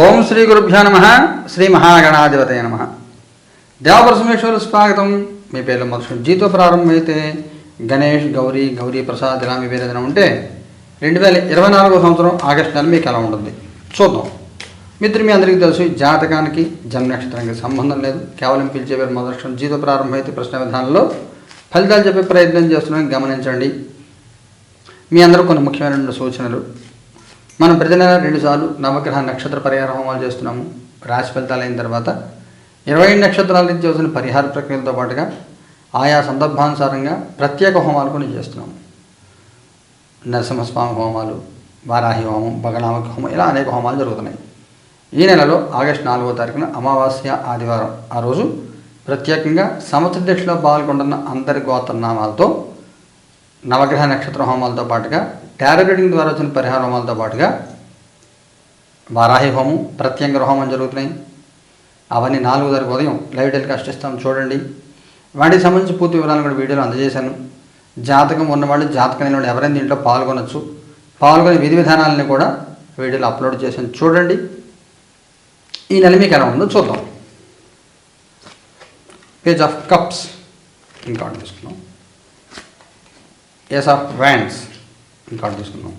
ఓం శ్రీ గురుభ్యో నమ శ్రీ మహాగణాధిపతయ నమ. దేవపరసమేశ్వర స్వాగతం. మీ పేర్లు మొదటి జీతో ప్రారంభమైతే గణేష్ గౌరీ గౌరీ ప్రసాద్ ఇలా మీ పేరు ఏదైనా ఉంటే రెండు వేల ఇరవై నాలుగో సంవత్సరం ఆగస్టు నెల మీకు ఎలా ఉంటుంది? చూద్దాం. మిత్రులు మీ అందరికీ తెలుసు జాతకానికి జన్మ నక్షత్రానికి సంబంధం లేదు. కేవలం పిలిచే పేరు మొదటి జీతో ప్రారంభమైతే ప్రశ్న విధానంలో ఫలితాలు చెప్పే ప్రయత్నం చేస్తున్నాం. గమనించండి. మీ అందరూ కొన్ని ముఖ్యమైన సూచనలు. మనం ప్రతి నెల రెండుసార్లు నవగ్రహ నక్షత్ర పరిహార హోమాలు చేస్తున్నాము. రాశి ఫలితాలు అయిన తర్వాత ఇరవై నక్షత్రాల నుంచి వచ్చిన పరిహార ప్రక్రియలతో పాటుగా ఆయా సందర్భానుసారంగా ప్రత్యేక హోమాలు కొన్ని చేస్తున్నాము. నరసింహస్వామి హోమాలు వారాహి హోమం భగనామక హోమం ఇలా అనేక హోమాలు జరుగుతున్నాయి. ఈ నెలలో ఆగస్టు నాలుగో తారీఖున అమావాస్య ఆదివారం ఆ రోజు ప్రత్యేకంగా సముద్ర దీక్షలో పాల్గొంటున్న అందరి గోత్రనామాలతో నవగ్రహ నక్షత్ర హోమాలతో పాటుగా టారో రీడింగ్ ద్వారా వచ్చిన పరిహార హోమాలతో పాటుగా వారాహి హోమం ప్రత్యంగ హోమం జరుగుతున్నాయి. అవన్నీ నాలుగు తారీఖు ఉదయం లైవ్ టెలికాస్ట్ ఇస్తాం చూడండి. వాటికి సంబంధించి పూర్తి వివరాలు కూడా వీడియోలో అందజేశాను. జాతకం ఉన్నవాళ్ళు జాతకం లేని వాళ్ళు ఎవరైనా దీంట్లో పాల్గొనొచ్చు. పాల్గొనే విధి విధానాలని కూడా వీడియోలో అప్లోడ్ చేశాను. చూడండి. ఈ నెల మీకు ఎలా ఉందో చూద్దాం. పేజ్ ఆఫ్ కప్స్ ఇంకా తీసుకున్నాం ఎస్ ఆఫ్ వ్యాండ్స్ ఇంకా తీసుకున్నాం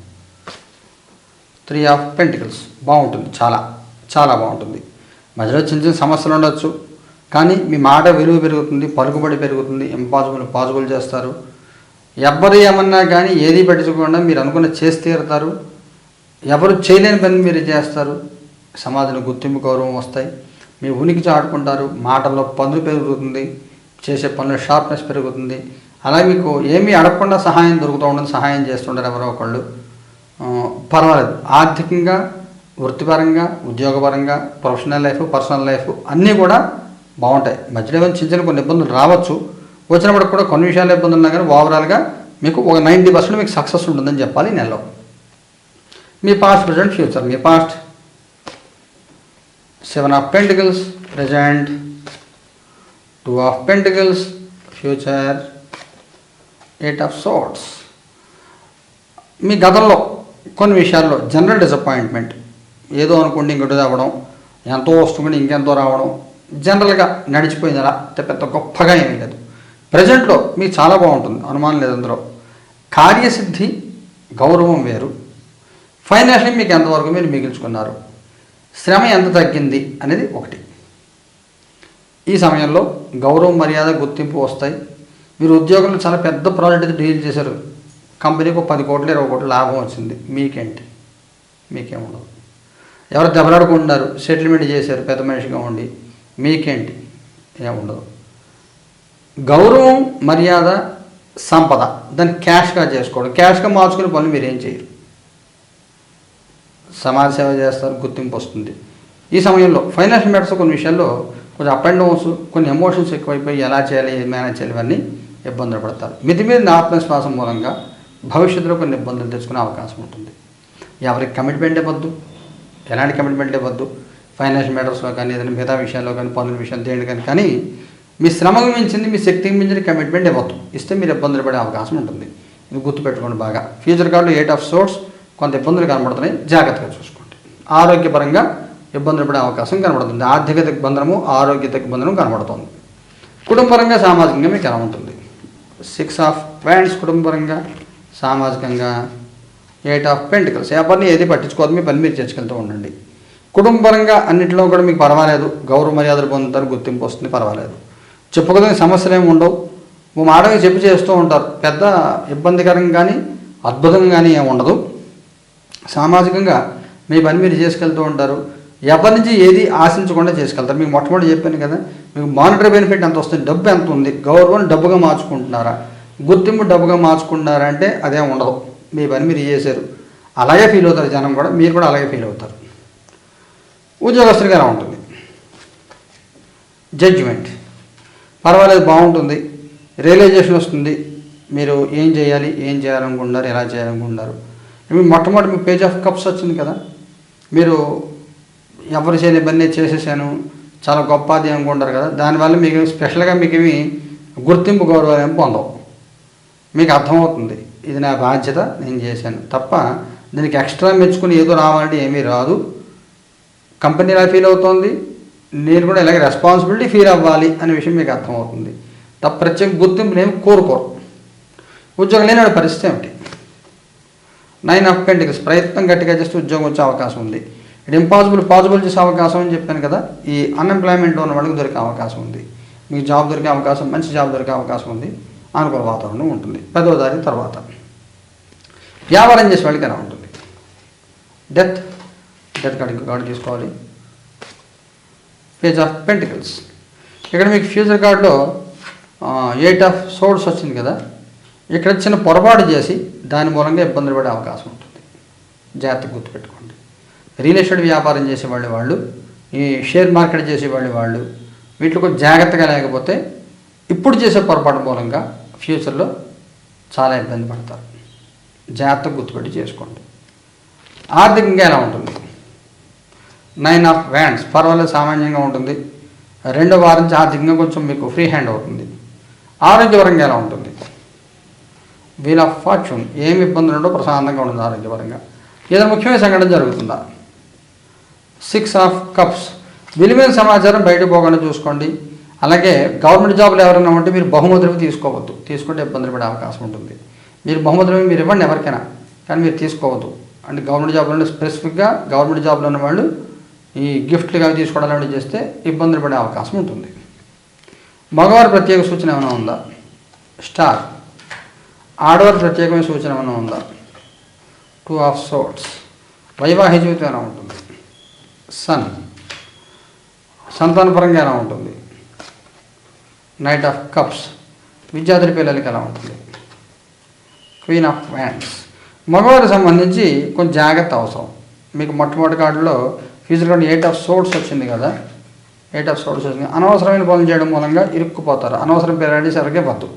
త్రీ ఆఫ్ పెంటికల్స్ బాగుంటుంది. చాలా చాలా బాగుంటుంది. మధ్యలో చిన్న చిన్న సమస్యలు ఉండొచ్చు. కానీ మీ మాట విలువ పెరుగుతుంది పలుకుబడి పెరుగుతుంది ఇంపాసిబుల్ పాసిబుల్ చేస్తారు. ఎవరు ఏమన్నా కానీ ఏది పట్టించుకోకుండా మీరు అనుకున్న చేసి తీరుతారు. ఎవరు చేయలేని పని మీరు చేస్తారు. సమాజంలో గుర్తింపు గౌరవం వస్తాయి. మీ ఉనికి చాటుకుంటారు. మాటల్లో పనులు పెరుగుతుంది. చేసే పనుల షార్ప్నెస్ పెరుగుతుంది. అలా మీకు ఏమీ అడగకుండా సహాయం దొరుకుతూ ఉండదు సహాయం చేస్తుంటారు ఎవరో ఒకళ్ళు. పర్వాలేదు. ఆర్థికంగా వృత్తిపరంగా ఉద్యోగపరంగా ప్రొఫెషనల్ లైఫ్ పర్సనల్ లైఫ్ అన్నీ కూడా బాగుంటాయి. మధ్యలో ఏమైనా చిన్న చిన్న కొన్ని ఇబ్బందులు రావచ్చు. వచ్చినప్పుడు కూడా కొన్ని విషయాలు ఇబ్బందులు ఉన్నా కానీ ఓవరాల్గా మీకు ఒక నైంటీ పర్సెంట్ మీకు సక్సెస్ ఉంటుందని చెప్పాలి ఈ నెలలో. మీ past present future me past seven of pentacles present two of pentacles future eight of swords మీ గతంలో కొన్ని విషయాల్లో జనరల్ డిసప్పాయింట్మెంట్ ఏదో అనుకోండి ఇంకోటి అవ్వడం ఎంతో వస్తుంది ఇంకెంతో రావడం జనరల్గా నడిచిపోయింది అలా అంటే పెద్ద గొప్పగా ఏమీ లేదు. ప్రజెంట్లో మీకు చాలా బాగుంటుంది అనుమానం లేదు అందులో. కార్యసిద్ధి గౌరవం వేరు. ఫైనాన్షియల్ మీకు ఎంతవరకు మీరు మిగిల్చుకున్నారు? శ్రమ ఎంత తగ్గింది అనేది ఒకటి. ఈ సమయంలో గౌరవం మర్యాద గుర్తింపు వస్తాయి. మీరు ఉద్యోగంలో చాలా పెద్ద ప్రాజెక్ట్ అయితే డీల్ చేశారు. కంపెనీకి పది కోట్లు ఇరవై కోట్లు లాభం వచ్చింది. మీకేంటి? మీకేముండదు. ఎవరు దెబ్బలాడుకుంటున్నారు సెటిల్మెంట్ చేశారు పెద్ద మనిషిగా ఉండి. మీకేంటి? ఏముండదు. గౌరవం మర్యాద సంపద. దాన్ని క్యాష్గా చేసుకోవడం. క్యాష్గా మార్చుకునే పనులు మీరు ఏం చేయరు. సమాజ సేవ చేస్తారు గుర్తింపు వస్తుంది. ఈ సమయంలో ఫైనాన్షియల్ మ్యాటర్స్ కొన్ని విషయాల్లో కొంచెం అప్ అండ్ డౌన్స్ కొన్ని ఎమోషన్స్ ఎక్కువైపోయి ఎలా చేయాలి మేనేజ్ చేయాలి ఇవన్నీ ఇబ్బందులు పడతారు. మితి మీద ఆత్మవిశ్వాసం మూలంగా భవిష్యత్తులో కొన్ని ఇబ్బందులు తెచ్చుకునే అవకాశం ఉంటుంది. ఎవరికి కమిట్మెంట్ ఇవ్వద్దు. ఎలాంటి కమిట్మెంట్ ఇవ్వద్దు. ఫైనాన్షియల్ మ్యాటర్స్లో కానీ ఏదైనా మిగతా విషయాల్లో కానీ పనుల విషయం దేని కానీ కానీ మీ శ్రమకు మించింది మీ శక్తికి మించిన కమిట్మెంట్ ఇవ్వద్దు. ఇస్తే మీరు ఇబ్బందులు పడే అవకాశం ఉంటుంది. ఇది గుర్తుపెట్టుకోండి బాగా. ఫ్యూచర్ కార్డులో ఎయిట్ ఆఫ్ సోర్స్ కొంత ఇబ్బందులు కనబడుతున్నాయి. జాగ్రత్తగా చూసుకోండి. ఆరోగ్యపరంగా ఇబ్బందులు పడే అవకాశం కనబడుతుంది. ఆర్థిక దిగ్బంధనము ఆరోగ్య దిగ్బంధనం కనబడుతుంది. కుటుంబపరంగా సామాజికంగా మీకు ఎలా ఉంటుంది? సిక్స్ ఆఫ్ ప్యాంట్స్ కుటుంబపరంగా సామాజికంగా ఎయిట్ ఆఫ్ పెంటికల్స్ ఏ పని ఏది పట్టించుకోదు మీ పని మీరు చేసుకెళ్తూ ఉండండి. కుటుంబపరంగా అన్నింటిలో కూడా మీకు పర్వాలేదు. గౌరవ మర్యాదలు పొందుతారు గుర్తింపు వస్తుంది పర్వాలేదు. చెప్పుకోదని సమస్యలు ఏమి ఉండవు. మా మాటగా చెప్పి చేస్తూ ఉంటారు. పెద్ద ఇబ్బందికరంగా కానీ అద్భుతంగా కానీ ఏమి ఉండదు. సామాజికంగా మీ పని మీరు చేసుకెళ్తూ ఉంటారు. ఎవరి నుంచి ఏది ఆశించకుండా చేసుకెళ్తారు మీకు మొట్టమొదటి చెప్పాను కదా మీకు మానిటరీ బెనిఫిట్ ఎంత వస్తుంది? డబ్బు ఎంత ఉంది? గౌరవం డబ్బుగా మార్చుకుంటున్నారా? గుర్తింపు డబ్బుగా మార్చుకుంటున్నారా అంటే అదేం ఉండదు. మీ పని మీరు చేశారు. అలాగే ఫీల్ అవుతారు జనం కూడా. మీరు కూడా అలాగే ఫీల్ అవుతారు. ఉద్యోగస్తులుగా ఎలా ఉంటుంది? జడ్జిమెంట్ పర్వాలేదు బాగుంటుంది. రియలైజేషన్ వస్తుంది. మీరు ఏం చేయాలి ఏం చేయాలనుకుంటున్నారు ఎలా చేయాలనుకుంటున్నారు? మీ మొట్టమొదటి మీ పేజ్ ఆఫ్ కప్స్ వచ్చింది కదా? మీరు ఎవరు చేయని ఇబ్బంది చేసేసాను? చాలా గొప్ప అది అనుకుంటారు కదా. దానివల్ల మీకు స్పెషల్గా మీకు ఏమి గుర్తింపు గౌరవాలు ఏమి పొందవు. మీకు అర్థమవుతుంది. ఇది నా బాధ్యత నేను చేశాను. తప్ప దీనికి ఎక్స్ట్రా మెచ్చుకుని ఏదో రావాలంటే ఏమీ రాదు. కంపెనీ ఇలా ఫీల్ అవుతోంది? నేను కూడా ఇలాగే రెస్పాన్సిబిలిటీ ఫీల్ అవ్వాలి అనే విషయం మీకు అర్థమవుతుంది. తప్ప ప్రత్యేక గుర్తింపుని ఏమి కోరుకోరు. ఉద్యోగం లేని పరిస్థితి ఏమిటి? నైన్ ఆఫ్ పెంటికల్స్ ప్రయత్నం గట్టిగా చేస్తే ఉద్యోగం వచ్చే అవకాశం ఉంది. ఇట్ ఇంపాసిబుల్ పాసిబుల్ చేసే అవకాశం అని చెప్పాను కదా ఈ అన్ఎంప్లాయ్మెంట్ ఉన్న వాళ్ళకి దొరికే అవకాశం ఉంది. మీకు జాబ్ దొరికే అవకాశం మంచి జాబ్ దొరికే అవకాశం ఉంది. అనుకూల వాతావరణం ఉంటుంది. పదో తారీఖు తర్వాత. వ్యాపారం చేసే వాళ్ళకి ఎలా ఉంటుంది? డెత్ డెత్ కార్డు కార్డు తీసుకోవాలి. పేజ్ ఆఫ్ పెంటికల్స్ ఇక్కడ మీకు ఫ్యూచర్ కార్డులో ఎయిట్ ఆఫ్ సోర్స్ వచ్చింది కదా. ఇక్కడ చిన్న పొరపాటు చేసి దాని మూలంగా ఇబ్బందులు పడే అవకాశం ఉంటుంది. జాగ్రత్త గుర్తుపెట్టుకోండి. రియల్ ఎస్టేట్ వ్యాపారం చేసేవాళ్ళు వాళ్ళు ఈ షేర్ మార్కెట్ చేసేవాళ్ళు వాళ్ళు వీటిలో కొంచెం జాగ్రత్తగా లేకపోతే ఇప్పుడు చేసే పొరపాటు మూలంగా ఫ్యూచర్లో చాలా ఇబ్బంది పడతారు. జాగ్రత్తగా గుర్తుపెట్టి చేసుకోండి. ఆర్థికంగా ఎలా ఉంటుంది? నైన్ ఆఫ్ వ్యాండ్స్ పర్వాలేదు సామాన్యంగా ఉంటుంది. రెండో వారం నుంచి ఆర్థికంగా కొంచెం మీకు ఫ్రీ హ్యాండ్ అవుతుంది. ఆరోగ్యపరంగా ఎలా ఉంటుంది? వీల్ ఆఫ్ ఫార్చ్యూన్ ఏమి ఇబ్బందులు ఉండో ప్రశాంతంగా ఉంటుంది ఆరోగ్యపరంగా. ఏదైనా ముఖ్యమైన సంఘటన జరుగుతుందా? Six of cups. విలువైన సమాచారం బయటకు పోకుండా చూసుకోండి. అలాగే గవర్నమెంట్ జాబులు ఎవరైనా ఉంటే మీరు బహుమతులు తీసుకోవద్దు. తీసుకుంటే ఇబ్బందులు పడే అవకాశం ఉంటుంది. మీరు బహుమతులు మీరు ఇవ్వండి ఎవరికైనా కానీ మీరు తీసుకోవద్దు. అంటే గవర్నమెంట్ జాబ్లో స్పెసిఫిక్గా గవర్నమెంట్ జాబ్లో ఉన్న వాళ్ళు ఈ గిఫ్ట్లు కానీ తీసుకోవడం లాంటివి చేస్తే ఇబ్బందులు పడే అవకాశం ఉంటుంది. మగవారి ప్రత్యేక సూచన ఏమైనా ఉందా? స్టార్. ఆడవారి ప్రత్యేకమైన సూచన ఏమైనా ఉందా? టూ ఆఫ్ సోట్స్ వైవాహిక జీవితం ఎలా ఉంటుంది? సన్ సంతానపరంగా ఎలా ఉంటుంది? నైట్ ఆఫ్ కప్స్ విద్యార్థుల పిల్లలకి ఎలా ఉంటుంది? క్వీన్ ఆఫ్ హ్యాండ్స్ మగవారికి సంబంధించి కొంచెం జాగ్రత్త అవసరం. మీకు మొట్టమొదటి కార్డులో future card eight of swords వచ్చింది కదా? ఎయిట్ ఆఫ్ సోర్స్ వచ్చింది. అనవసరమైన పనులు చేయడం మూలంగా ఇరుక్కుపోతారు. అనవసరం పిల్లడి సరిగ్గా వద్దు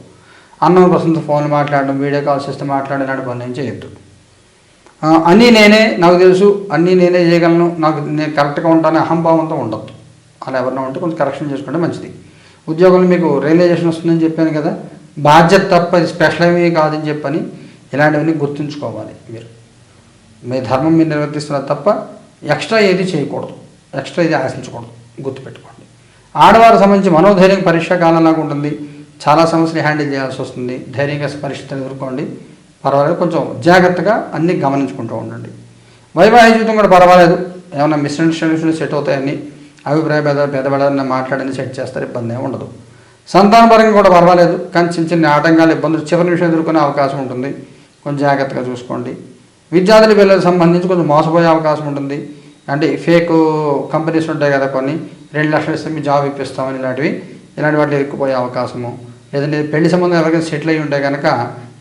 అన్నం ప్రస్తుతం ఫోన్ మాట్లాడడం వీడియో కాల్స్ చేస్తే మాట్లాడడం ఇలాంటి పనులు చేయొద్దు. అన్నీ నేనే నాకు తెలుసు అన్నీ నేనే చేయగలను నాకు నేను కరెక్ట్గా ఉంటాను అహంభావంతో ఉండొద్దు. అలా ఎవరైనా ఉంటే కొంచెం కరెక్షన్ చేసుకుంటే మంచిది. ఉద్యోగంలో మీకు రియలైజేషన్ వస్తుందని చెప్పాను కదా బాధ్యత తప్ప ఇది స్పెషల్ ఏమీ కాదని చెప్పని ఇలాంటివన్నీ గుర్తుంచుకోవాలి మీరు. మీ ధర్మం మీరు నిర్వర్తిస్తున్నారు తప్ప ఎక్స్ట్రా ఏది చేయకూడదు. ఎక్స్ట్రా ఏది ఆశించకూడదు. గుర్తుపెట్టుకోండి. ఆడవారికి సంబంధించి మనోధైర్యం పరీక్షా కాలంలాగా ఉంటుంది. చాలా సమస్యలు హ్యాండిల్ చేయాల్సి వస్తుంది. ధైర్యంగా పరిస్థితిని ఎదుర్కోండి. పర్వాలేదు కొంచెం జాగ్రత్తగా అన్నీ గమనించుకుంటూ ఉండండి. వైవాహిక జీవితం కూడా పర్వాలేదు. ఏమైనా మిస్అండర్స్టాండింగ్స్ సెట్ అవుతాయని అభిప్రాయ భేద భేదపడాలని మాట్లాడని సెట్ చేస్తారు ఇబ్బంది ఏమి ఉండదు. సంతానపరంగా కూడా పర్వాలేదు కానీ చిన్న చిన్న ఆటంకాలు ఇబ్బందులు చివరి నిమిషం ఎదుర్కొనే అవకాశం ఉంటుంది. కొంచెం జాగ్రత్తగా చూసుకోండి. విద్యార్థుల పిల్లలకు సంబంధించి కొంచెం మోసపోయే అవకాశం ఉంటుంది. అంటే ఫేక్ కంపెనీస్ ఉంటాయి కదా కొన్ని రెండు లక్షలు ఇస్తే మీ జాబ్ ఇప్పిస్తామని ఇలాంటివి ఇలాంటి వాటిలో ఇరుక్కుపోయే అవకాశము. లేదంటే పెళ్ళి సంబంధం ఎవరికైనా సెటిల్ అయ్యి ఉంటే కనుక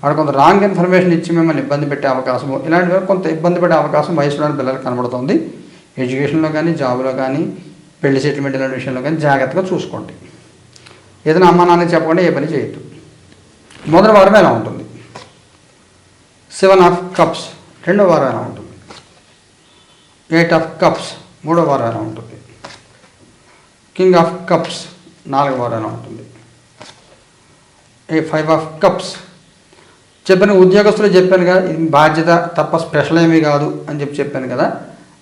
అక్కడ కొంత రాంగ్ ఇన్ఫర్మేషన్ ఇచ్చి మిమ్మల్ని ఇబ్బంది పెట్టే అవకాశము ఇలాంటివి కొంత ఇబ్బంది పెట్టే అవకాశం వయసులోని పిల్లలకు కనబడుతుంది. ఎడ్యుకేషన్లో కానీ జాబ్లో కానీ పెళ్ళి సెటిల్మెంట్ ఇలాంటి విషయంలో కానీ జాగ్రత్తగా చూసుకోండి. ఏదైనా అమ్మా నాన్న చెప్పకుండా ఏ పని చేయొద్దు. మొదటి వారం ఎలా ఉంటుంది? సెవెన్ ఆఫ్ కప్స్ రెండో వారం ఎలా ఉంటుంది? ఎయిట్ ఆఫ్ కప్స్ మూడో వారం ఎలా ఉంటుంది? కింగ్ ఆఫ్ కప్స్ నాలుగో వారం ఎలా ఉంటుంది? ఏ ఫైవ్ ఆఫ్ కప్స్ చెప్పిన ఉద్యోగస్తులు చెప్పాను కదా ఇది బాధ్యత తప్ప స్పెషల్ ఏమీ కాదు అని చెప్పి చెప్పాను కదా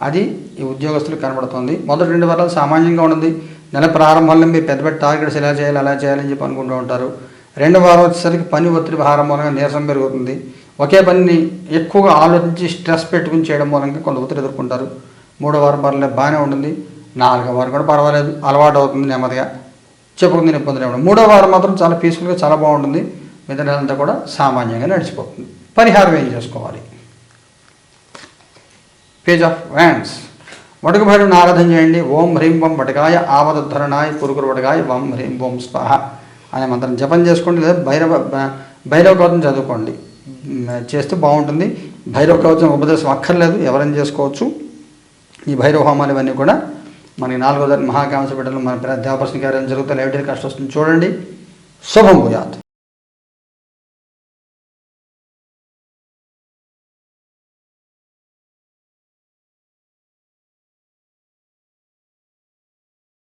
అది ఈ ఉద్యోగస్తులు కనబడుతుంది. మొదటి రెండు వారాలు సామాన్యంగా ఉంటుంది నెల ప్రారంభంలో మీరు పెద్ద పెద్ద టార్గెట్స్ ఎలా చేయాలి అలా చేయాలని చెప్పి అనుకుంటూ ఉంటారు. రెండు వారం వచ్చేసరికి పని ఒత్తిడి భారం మూలంగా నీరసం పెరుగుతుంది. ఒకే పనిని ఎక్కువగా ఆలోచించి స్ట్రెస్ పెట్టుకుని చేయడం మూలంగా కొంత ఒత్తిడి ఎదుర్కొంటారు. మూడో వారం పర్లేదు బాగానే ఉంటుంది నాలుగో వారం కూడా పర్వాలేదు అలవాటు అవుతుంది నెమ్మదిగా. చెప్పుకుంది ఇబ్బందులు ఏమి మూడో వారం మాత్రం చాలా పీస్ఫుల్గా చాలా బాగుంటుంది. మిగతా నెలంతా కూడా సామాన్యంగా నడిచిపోతుంది. పరిహారం ఏం చేసుకోవాలి? పేజ్ ఆఫ్ వ్యాండ్స్ వడక భైరవుని ఆరాధన చేయండి. ఓం హ్రీం వం వటకాయ ఆవదుద్ధరణాయ పురుగురు వటకాయ వం హ్రీం ఓం స్వాహ అనే మంత్రం. జపం చేసుకోండి లేదా భైరవ భైరవ కవచం చదువుకోండి. చేస్తే బాగుంటుంది. భైరవ కవచం ఉపదేశం అక్కర్లేదు. ఎవరైనా చేసుకోవచ్చు. ఈ భైరవ హోమాలు ఇవన్నీ కూడా మనకి నాలుగో దాని మహాకాంక్ష బిడ్డలు మన దేవపర్శని కార్యం జరుగుతాయి లైబ్రరీ కష్టం వస్తుంది. చూడండి. శుభం భూయాత్.